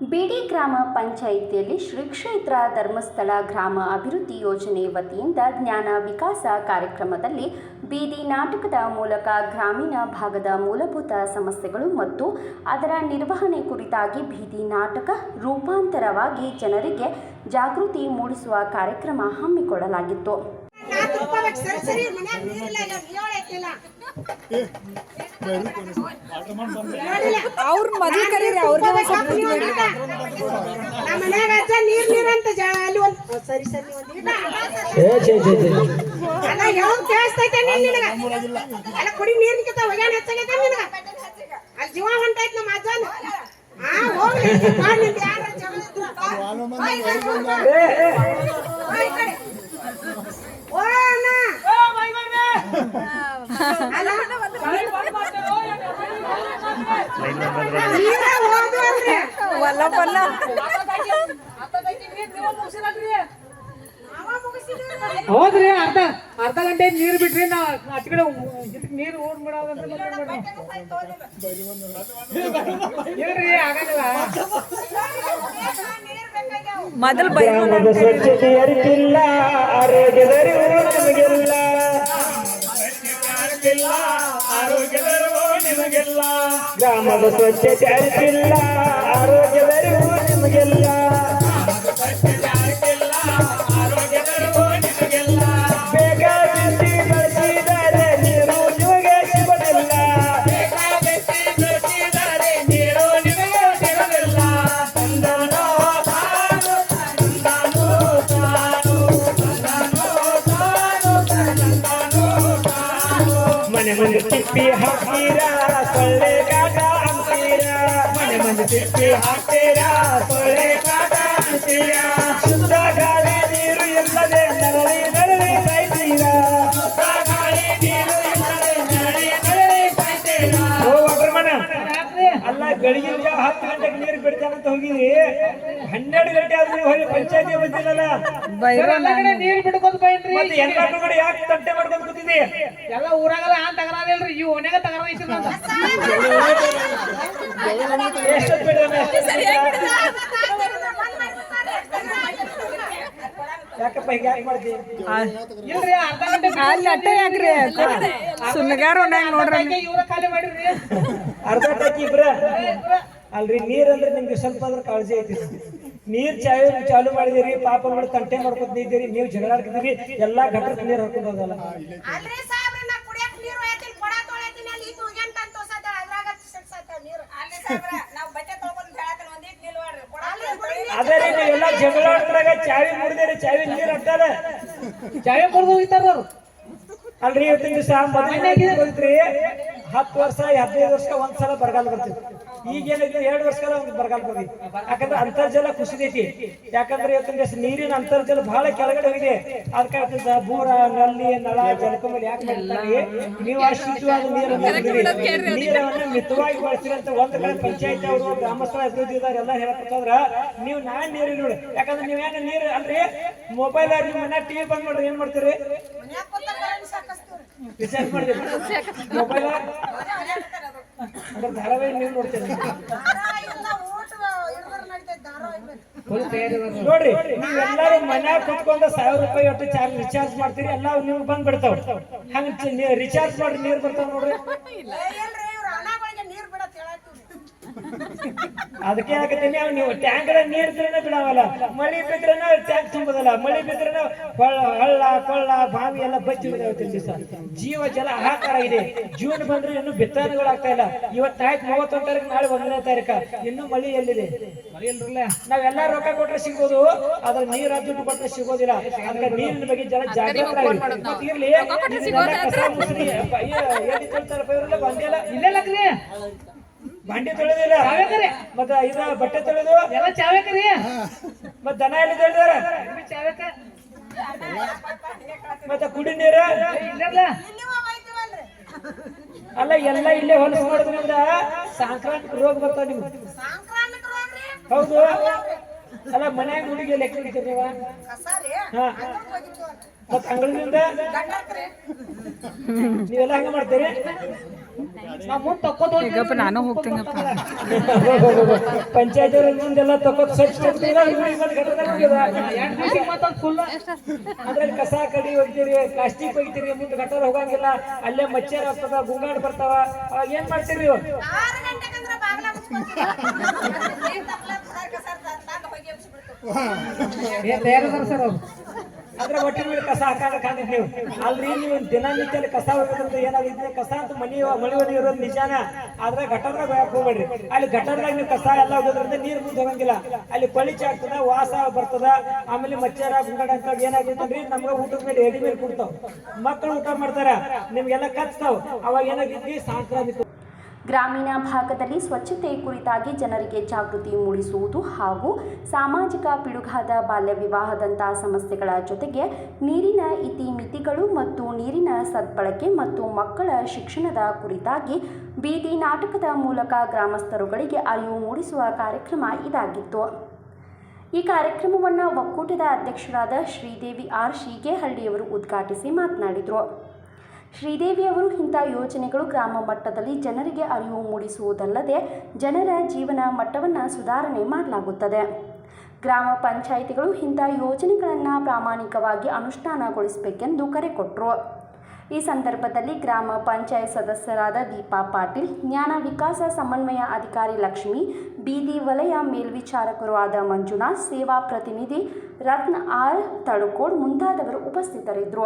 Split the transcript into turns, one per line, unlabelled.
ಬೇಡಿ ಗ್ರಾಮ ಪಂಚಾಯಿತಿಯಲ್ಲಿ ಶ್ರೀ ಕ್ಷೇತ್ರ ಧರ್ಮಸ್ಥಳ ಗ್ರಾಮ ಅಭಿವೃದ್ಧಿ ಯೋಜನೆ ವತಿಯಿಂದ ಜ್ಞಾನ ವಿಕಾಸ ಕಾರ್ಯಕ್ರಮದಲ್ಲಿ ಬೀದಿ ನಾಟಕದ ಮೂಲಕ ಗ್ರಾಮೀಣ ಭಾಗದ ಮೂಲಭೂತ ಸಮಸ್ಯೆಗಳು ಮತ್ತು ಅದರ ನಿರ್ವಹಣೆ ಕುರಿತಾಗಿ ಬೀದಿ ನಾಟಕ ರೂಪಾಂತರವಾಗಿ ಜನರಿಗೆ ಜಾಗೃತಿ ಮೂಡಿಸುವ ಕಾರ್ಯಕ್ರಮ ಹಮ್ಮಿಕೊಳ್ಳಲಾಗಿತ್ತು.
ನಾಲ್ಕು ರೂಪಾಯಿ ಸರಿ ಸರಿ ಮನ್ಯಾಗ ನೀರಿಲ್ಲ ಇಲ್ಲ ಏಳು ಐತಿಲ್ಲ
ಅವ್ರ ಮೊದಲು ಕರೀರಿ ಅವ್ರಿಗೆ ಒಂದ್ ಸ್ವಲ್ಪ ಬುದ್ಧಿ ಹೇಳಿ.
ನಮ್ಮ ಮನ್ಯಾಗ ಅಜ್ಜ ನೀರ್ ನೀರ್ ಅಂತ ಜ- ಅಲ್ಲಿ ಒಂದ್ ಓ, ಸರಿ ಸರಿ ಒಂದ್ ಇಲ್ಲ. ಅಲ್ಲ ಯಾವಾಗ ಕೇಳಿಸ್ತೈತೆ ನೀನ್ ನಿನಗ ಅಲ್ಲ ಕುಡಿ ನೀರ್ನಿಕ್ಕಿಂತ ಒಗ್ಯಾಣ ಹೆಚ್ಚಾಗೈತೆ ನಿನಗ ಅಲ್ಲಿ ಜೀವ ಹೊಂಟೈತ್ ನಮ್ಮ ಅಜ್ಜನ ಹಾ ಹೋಗ್ಲಿ ಬಾ ನಿಂದ್ ಯಾರ ಜಗಳ ಇದ್ರು ಬಾ. ಬಾ ಈ ಕಡೆ ಹೋಗ್ ಬಾ. ಬಾ ಈ ಕಡೆ. ಓ ಅಣ್ಣ. ಅಲ್ಲ
ಹೌದ್ರಿ. ಅರ್ಧ ಅರ್ಧ ಗಂಟೆ ನೀರ್ ಬಿಟ್ರಿ ನಾ ಅಟ್ಕಡೆ ಕಡೆ ಇದಕ್ ನೀರ್ ಓಡ್ ಬಿಡೋದಂತ ಇಲ್ರಿ ಆಗಲ್ಲ
ಮೊದಲು ಬೈರೋಣ
ಸ್ವಚ್ಛತೆ ಅರಿತಿಲ್ಲ ಆರೋಗ್ಯದರಿವು ತಾನು ತಂದನೋ ತಾನು ತಂದನೋ ತಾನು ಮನೆ ಮುಂದೆ ತಿಪ್ಪಿ ಹಾಕ್ತೀರಾ ಮನೆ ಮುಂದೆ ತಿಪ್ಪಿ ಹಾಕ್ತೀರಾ ಬೆಳಿಗ್ಗೆ ಹತ್ತು ಗಂಟೆಗೆ ನೀರು ಬಿಡ್ತಾನಂತ ಹೋಗಿರಿ ಹನ್ನೆರಡು ಗಂಟೆ ಆದ್ರೆ ಹೊಳಿ ಪಂಚಾಯತಿ ಬಂದಿಲ್ಲಲ್ಲ
ಎಲ್ಲ ಕಡೆ ನೀರ್ ಬಿಡ್ಕೋದ್ ಬೈನ್ರಿ.
ಮತ್ತೆ ಎಲ್ಲಾರು ಕಡೆ ಯಾಕೆ ತಂಟೆ ಮಾಡ್ಕೊಂಡು ಕೂತಿದ್ದಿ?
ಎಲ್ಲ ಊರಾಗಲ್ಲ ಆ ತಗರಾರ ಇಲ್ರಿ ಈ ಓಣ್ಯಾಗ ತಗರಾರ ಐತಿ.
ಎಷ್ಟೊತ್ತು ಯಾಕಪ್ಪ ಹೀಗೆ ಯಾಕೆ ಮಾಡ್ತಿ?
ಇಲ್ರಿ ಅರ್ಧ ಗಂಟೆ
ಅಲ್ಲಿ ಅಟ್ಟೆ ಯಾಕ್ರಿ? ಒಂದಂಗ ನೋಡ್ರಿ.
ಇವ್ರ ಖಾಲಿ ಮಾಡಿರ್ರಿ
ಅರ್ಧ ಟಾಕಿ ಇಬ್ರ? ಅಲ್ರಿ ನೀರ್ ಅಂದ್ರೆ ನಿಮ್ಗೆ ಸ್ವಲ್ಪ ಆದ್ರೂ ಕಾಳಜಿ ಐತಿ. ನೀರ್ ಚಾಯ್ ಚಾಲು ಮಾಡಿದಿರಿ ಪಾಪ ಮಾಡಿ ತಂಟೆ ಮಾಡ್ಕೊತ ನಿಂತೀರಿ ನೀವು ಜಗಳ ಆಡ್ತಿದ್ದೀರಿ ಎಲ್ಲಾ ಘಟಕ ನೀರ್ ಹರ್ಕೊಂಡು ಹೋಗಲ್ಲ
ಅಲ್ರಿ ಸಾಹೇಬ್ರ ನಾ ಕುಡಿಯಕ್ ನೀರು ಒಯ್ತೀನಿ ಕೊಡ ತೊಳೆತೀನಿ ಅಲ್ಲಿ ಇದು ಅಂತ ತೋರ್ಸತ್ತ ಅದ್ರಾಗ ನೀರು. ಅಲ್ಲಿ ಸಾಹೇಬ್ರ ನಾವು ಬಟ್ಟೆ ತೊಳ್ಕೊಂಡು ಹೇಳತ್ತನ ಒಂದಿಟ್ ನಿಲ್ವಾಡ್ರಿ ಕೊಡ
ಅದೇ ರೀ ನೀವೆಲ್ಲ ಜಗಳ ಆಡ್ತಾಗ ಚಾವಿ ಮುರಿದಿರಿ ಚಾವಿ ನೀರ್ ಹಟ್ಟದ
ಚಾವಿ ಕೊಡ್ದು ಹೋಗಿತಾರ
ಅಲ್ರಿ ಇವತ್ತಿನ ದಿವಸ ಬಂದ್ರಿ ಹತ್ತು ವರ್ಷ ಹದಿನೈದು ವರ್ಷ ಒಂದ್ಸಲ ಬರಗಾಲ ಬರ್ತಿತ್ತು. ಈಗ ಏನಿದೆ ಎರಡು ವರ್ಷ ಕಾಲ ಒಂದು ಬರಗಾಲ ಬರ್ತೀವಿ ಯಾಕಂದ್ರೆ ಅಂತರ್ಜಲ ಕುಸಿದೈತಿ ಯಾಕಂದ್ರೆ ಇವತ್ತಿನ ದಿವಸ ನೀರಿನ ಅಂತರ್ಜಲ ಬಹಳ ಕೆಳಗಡೆ ಹೋಗಿದೆ. ಅದಕ್ಕೆ ಬೂರ ನಲ್ಲಿ ನಳ ಜಲಕಮಲ್ ಯಾಕೆ ಮಾಡ್ತಾರೆ? ನೀವು ಅಶುದ್ಧವಾದ ಶುದ್ಧವಾದ ನೀರನ್ನು. ನೀರನ್ನು ಮಿತವಾಗಿ ಬಳಸಿರಂತ ಅಂತ ಒಂದ್ ಕಡೆ ಪಂಚಾಯತ್ ಅವರು ಗ್ರಾಮಸ್ಥರ ಅಭಿವೃದ್ಧಿ ಎಲ್ಲ ಹೇಳಕ್ಕಾದ್ರ ನೀವು ನಾನ್ ನೀರು ನೋಡಿ. ಯಾಕಂದ್ರೆ ನೀವೇನು ನೀರು ಅಲ್ರಿ ಮೊಬೈಲ್ ನಿಮ್ಮ ಮನೆ ಟಿವಿ ಬಂದ್ ನೋಡ್ರಿ ಏನ್ ಮಾಡ್ತೀರಿ?
ಮನ್ಯಾಗ
ನೀವ್ ಮಾಡಿದ್ರಿ ಮೊಬೈಲ್ ಅಂದ್ರೆ ಧಾರಾವಾಹಿ ನೀವು ನೋಡ್ತೀರಿ. ನೋಡ್ರಿ ನೀವೆಲ್ಲರೂ ಮನ್ಯಾಗ ಕುತ್ಕೊಂಡ ಸಾವಿರ ರೂಪಾಯಿ ಒಟ್ಟು ಚಾರ್ಜ್ ರಿಚಾರ್ಜ್ ಮಾಡ್ತೀರಿ ಎಲ್ಲ ನೀವು ಬಂದ್ ಬಿಡ್ತಾವ ಹಂಗ ರಿಚಾರ್ಜ್ ಮಾಡ್ರಿ ನೀರ್ ಬರ್ತಾವ ನೋಡ್ರಿ
ಏ, ಇಲ್ರಿ ಇವ್ರ ಹಣಗಳಿಗೆ ನೀರ್ ಬಿಡತ್ ಹೇಳತ್ತೀವ್ರಿ
ಅದಕ್ಕೆ ಆಗತ್ತೀನಿ ನೀವು ಟ್ಯಾಂಕ್ ನೀರ್ ತರನೇ ಬಿಡವಲ್ಲ. ಮಳಿ ಬಿದ್ರನ ಟ್ಯಾಂಕ್ ತುಂಬುದಲ್ಲ. ಮಳಿ ಬಿದ್ರನ ಕೊಳ್ಳ ಹಳ್ಳ ಕೊಳ್ಳ ಬಾವಿ ಎಲ್ಲ ಬಚ್ಚಿ ಬಿದ್ದಾವತ್ತಿನ ಸರ್ ಜೀವ ಜಲ ಆಕಾರ ಇದೆ. ಜೂನ್ ಬಂದ್ರೆ ಇನ್ನು ಬಿತ್ತನೆಗಳು ಆಗ್ತಾ ಇಲ್ಲ. ಇವತ್ತಾಯ್ತು ಮೂವತ್ತೊಂದು ತಾರೀಕು ನಾಳೆ ಒಂದನೇ ತಾರೀಕ. ಇನ್ನು ಮಳಿ ಎಲ್ಲಿದೆ? ನಾವೆಲ್ಲ ರೊಕ್ಕ ಕೊಟ್ರೆ ಸಿಗ್ಬೋದು. ಅದ್ರ ನೀರ ದುಡ್ಡು ಕೊಟ್ರೆ ಸಿಗೋದಿಲ್ಲ. ಅದಕ್ಕೆ ನೀರಿನ ಬಗ್ಗೆ ಜನ ಜಾಗೃತರಾಗಿ. ಇರ್ಲಿ. ಬಂಡಿ ತೊಳೆದಿಲ್ಲ.
ಚಾವೇಕರಿ.
ಮತ್ತೆ ಇದ ಬಟ್ಟೆ ತೊಳೆದು.
ಎಲ್ಲ ಚಾವೇಕರಿ.
ಮತ್ತೆ ದನ ಎಲ್ಲ ತೊಳೆದಾರ
ಚಾವೇಕ.
ಮತ್ತೆ ಕುಡಿ ನೀರ? ಅಲ್ಲ ಎಲ್ಲ ಇಲ್ಲೇ ಹೊಲಸು ಮಾಡೋದ್ರಿಂದ ಸಾಂಕ್ರಾಮಿಕ ರೋಗ ಬರ್ತಾವ ನಿಮ್ಗೆ.
ಸಾಂಕ್ರಾಮಿಕ ರೋಗ ರೀ.
ಹೌದು. ಅಲ್ಲ ಮನ್ಯಾಗ ಹುಡುಗಿ ಲೆಕ್ಕ ನೀವು ಹಾ.
ಹೋಗಿತ್ತು
ಮತ್ತ ಅಂಗಳದಿಂದ ನೀವೆಲ್ಲ ಹಂಗ ಮಾಡ್ತೀರಿ.
ಈಗಪ್ಪ ನಾನು ಹೋಗ್ತೀನಪ್ಪ.
ಪಂಚಾಯತ್ ಮುಂದೆಲ್ಲ ತಕೋತ್ ಅದ್ರಲ್ಲಿ ಕಸ ಕಡಿ ಹೋಗ್ತೀರಿ ಪ್ಲಾಸ್ಟಿಕ್ ಹೋಗ್ತೀರಿ ಮುಂದೆ ಗಟಾರ ಹೋಗಂಗಿಲ್ಲ. ಅಲ್ಲೇ ಮಚ್ಚರ್ ಆಗ್ತದ ಗುಂಗಾಡ್ ಬರ್ತಾವ. ಅವಾಗ ಏನ್ ಮಾಡ್ತೀರಿ ನೀವು
ತಯಾರದಾರ ಸರ್ ಅವ್ರು?
ಅದ್ರ ಒಟ್ಟಿನ ಮೇಲೆ ಕಸ ಹಾಕಾಕ ನೀವು. ಅಲ್ರಿ, ನೀವು ದಿನನಿತ್ಯ ಕಸ ಹೋಗೋದ್ರಿಂದ ಏನಾಗಿದ್ರೆ ಕಸ ಅಂತ ಮನಿ ಮಳಿ ಒಳಗೆ ಇರೋದು ನಿಜಾನ? ಆದ್ರೆ ಗಟರ್ದಾಗ ಹೋಗ್ಬೇಡ್ರಿ. ಅಲ್ಲಿ ಗಟರ್ದಾಗ ನೀವು ಕಸ ಎಲ್ಲ ಹೋಗೋದ್ರಿಂದ ನೀರ್ ಮುಂದೆ ಹೋಗಂಗಿಲ್ಲ. ಅಲ್ಲಿ ಪಳಿಚ ಆಗ್ತದ, ವಾಸ ಬರ್ತದ, ಆಮೇಲೆ ಮಚ್ಚರ ಗುಂಗಡ ಅಂತ ಏನಾಗೈತಂದ್ರಿ ನಮ್ಗೆ ಊಟದ ಮೇಲೆ ಎಡಿ ಮೇಲೆ ಕೊಡ್ತಾವ. ಮಕ್ಕಳು ಊಟ ಮಾಡ್ತಾರ, ನಿಮ್ಗೆಲ್ಲ ಕಚ್ತಾವ. ಅವಾಗ ಏನಾಗಿದ್ವಿ ಸಾಂಕ್ರಾಮಿಕ
ಗ್ರಾಮೀಣ ಭಾಗದಲ್ಲಿ ಸ್ವಚ್ಛತೆ ಕುರಿತಾಗಿ ಜನರಿಗೆ ಜಾಗೃತಿ ಮೂಡಿಸುವುದು ಹಾಗೂ ಸಾಮಾಜಿಕ ಪಿಡುಗಾದ ಬಾಲ್ಯ ವಿವಾಹದಂತಹ ಸಮಸ್ಯೆಗಳ ಜೊತೆಗೆ ನೀರಿನ ಇತಿಮಿತಿಗಳು ಮತ್ತು ನೀರಿನ ಸದ್ಬಳಕೆ ಮತ್ತು ಮಕ್ಕಳ ಶಿಕ್ಷಣದ ಕುರಿತಾಗಿ ಬೀದಿ ನಾಟಕದ ಮೂಲಕ ಗ್ರಾಮಸ್ಥರುಗಳಿಗೆ ಅರಿವು ಮೂಡಿಸುವ ಕಾರ್ಯಕ್ರಮ ಇದಾಗಿತ್ತು. ಈ ಕಾರ್ಯಕ್ರಮವನ್ನು ಒಕ್ಕೂಟದ ಅಧ್ಯಕ್ಷರಾದ ಶ್ರೀದೇವಿ ಆರ್. ಶೀಗೇಹಳ್ಳಿಯವರು ಉದ್ಘಾಟಿಸಿ ಮಾತನಾಡಿದರು. ಶ್ರೀದೇವಿ ಅವರು ಇಂಥ ಯೋಜನೆಗಳು ಗ್ರಾಮ ಮಟ್ಟದಲ್ಲಿ ಜನರಿಗೆ ಅರಿವು ಮೂಡಿಸುವುದಲ್ಲದೆ ಜನರ ಜೀವನ ಮಟ್ಟವನ್ನು ಸುಧಾರಣೆ ಮಾಡಲಾಗುತ್ತದೆ. ಗ್ರಾಮ ಪಂಚಾಯಿತಿಗಳು ಇಂಥ ಯೋಜನೆಗಳನ್ನು ಪ್ರಾಮಾಣಿಕವಾಗಿ ಅನುಷ್ಠಾನಗೊಳಿಸಬೇಕೆಂದು ಕರೆ ಕೊಟ್ಟರು ಈ ಸಂದರ್ಭದಲ್ಲಿ ಗ್ರಾಮ ಪಂಚಾಯತ್ ಸದಸ್ಯರಾದ ದೀಪಾ ಪಾಟೀಲ್, ಜ್ಞಾನ ವಿಕಾಸ ಸಮನ್ವಯ ಅಧಿಕಾರಿ ಲಕ್ಷ್ಮಿ, ಬೀದಿ ವಲಯ ಮೇಲ್ವಿಚಾರಕರು ಆದ ಮಂಜುನಾಥ್, ಸೇವಾ ಪ್ರತಿನಿಧಿ ರತ್ನ ಆರ್ ತಳುಕೋಡ್ ಮುಂತಾದವರು ಉಪಸ್ಥಿತರಿದ್ದರು.